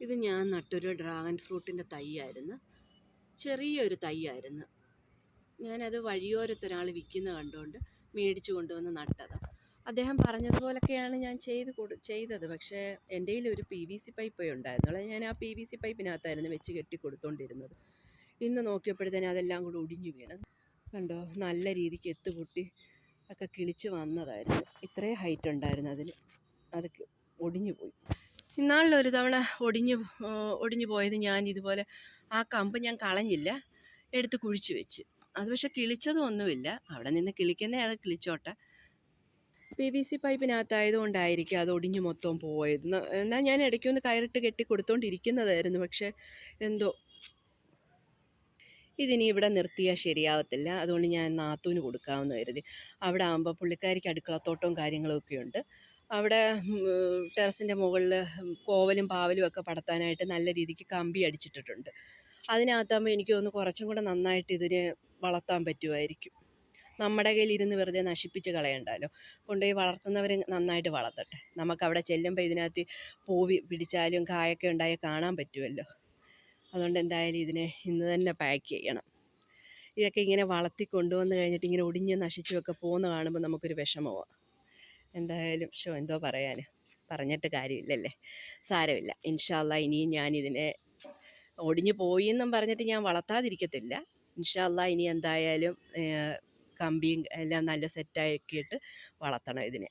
ഇത് ഞാൻ നട്ടൊരു ഡ്രാഗൺ ഫ്രൂട്ടിന്റെ തൈയായിരുന്നു. ചെറിയൊരു തൈയായിരുന്നു. ഞാനത് വഴിയോരത്തൊരാൾ വിൽക്കുന്ന കണ്ടുകൊണ്ട് മേടിച്ചു കൊണ്ടുവന്ന് നട്ടത്. അദ്ദേഹം പറഞ്ഞതുപോലൊക്കെയാണ് ഞാൻ ചെയ്ത് കൊടു ചെയ്തത്. പക്ഷേ എന്റെ ഒരു പി വി സി പൈപ്പേ ഉണ്ടായിരുന്നുള്ളൂ ഞാൻ ആ പി വി സി പൈപ്പിനകത്തായിരുന്നു വെച്ച് കെട്ടി കൊടുത്തോണ്ടിരുന്നത്. ഇന്ന് നോക്കിയപ്പോഴത്തേനും അതെല്ലാം കൂടെ ഒടിഞ്ഞു വീണ്. കണ്ടോ നല്ല രീതിക്ക് എത്തുപൊട്ടി ഒക്കെ കിളിച്ച് വന്നതായിരുന്നു. ഇത്രയും ഹൈറ്റ് ഉണ്ടായിരുന്നു അതിന്. അത് ഒടിഞ്ഞു പോയി. ഇന്നാളിലൊരു തവണ ഒടിഞ്ഞു ഒടിഞ്ഞു പോയത് ഞാൻ ഇതുപോലെ ആ കമ്പ് ഞാൻ കളഞ്ഞില്ല എടുത്ത് കുഴിച്ചു വെച്ച്. അത് പക്ഷെ കിളിച്ചതും ഒന്നുമില്ല അവിടെ നിന്ന് കിളിക്കുന്നേ അത് കിളിച്ചോട്ടെ. പി വി സി പൈപ്പിനകത്തായതുകൊണ്ടായിരിക്കും അത് ഒടിഞ്ഞു മൊത്തം പോയത്. എന്നാൽ ഞാൻ ഇടയ്ക്കൊന്ന് കയറിട്ട് കെട്ടി കൊടുത്തോണ്ടിരിക്കുന്നതായിരുന്നു പക്ഷേ എന്തോ ഇതിനി ഇവിടെ നിർത്തിയാൽ ശരിയാവത്തില്ല. അതുകൊണ്ട് ഞാൻ നാത്തൂന് കൊടുക്കാമെന്ന് കരുതി. അവിടെ ആകുമ്പോൾ പുള്ളിക്കാരിക്ക് അടുക്കളത്തോട്ടവും കാര്യങ്ങളും ഒക്കെ ഉണ്ട് അവിടെ ടെറസിന്റെ മുകളിൽ കോവലും പാവലും ഒക്കെ പടത്താനായിട്ട് നല്ല രീതിക്ക് കമ്പി അടിച്ചിട്ടിട്ടുണ്ട്. അതിനകത്താകുമ്പോൾ എനിക്ക് തോന്നുന്നു കുറച്ചും കൂടെ നന്നായിട്ട് ഇതിനെ വളർത്താൻ പറ്റുമായിരിക്കും. നമ്മുടെ കയ്യിൽ ഇരുന്ന് വെറുതെ നശിപ്പിച്ച് കളയണ്ടല്ലോ. കൊണ്ടുപോയി വളർത്തുന്നവർ നന്നായിട്ട് വളർത്തട്ടെ. നമുക്കവിടെ ചെല്ലുമ്പോൾ ഇതിനകത്ത് പൂവി പിടിച്ചാലും കായൊക്കെ ഉണ്ടായാൽ കാണാൻ പറ്റുമല്ലോ. അതുകൊണ്ട് എന്തായാലും ഇതിനെ ഇന്ന് തന്നെ പാക്ക് ചെയ്യണം. ഇതൊക്കെ ഇങ്ങനെ വളർത്തി കൊണ്ടുവന്ന് കഴിഞ്ഞിട്ട് ഇങ്ങനെ ഒടിഞ്ഞ് നശിച്ചുമൊക്കെ പോകുന്ന കാണുമ്പോൾ നമുക്കൊരു വിഷമമാണ് എന്തായാലും ഷോ എന്തോ പറയാൻ പറഞ്ഞിട്ട് കാര്യമില്ലല്ലേ? സാരമില്ല. ഇൻഷാല്ല ഇനിയും ഞാനിതിനെ ഒടിഞ്ഞു പോയി എന്നും പറഞ്ഞിട്ട് ഞാൻ വളർത്താതിരിക്കത്തില്ല. ഇൻഷാല്ല ഇനി എന്തായാലും കമ്പിയും എല്ലാം നല്ല സെറ്റാക്കിയിട്ട് വളർത്തണം ഇതിനെ.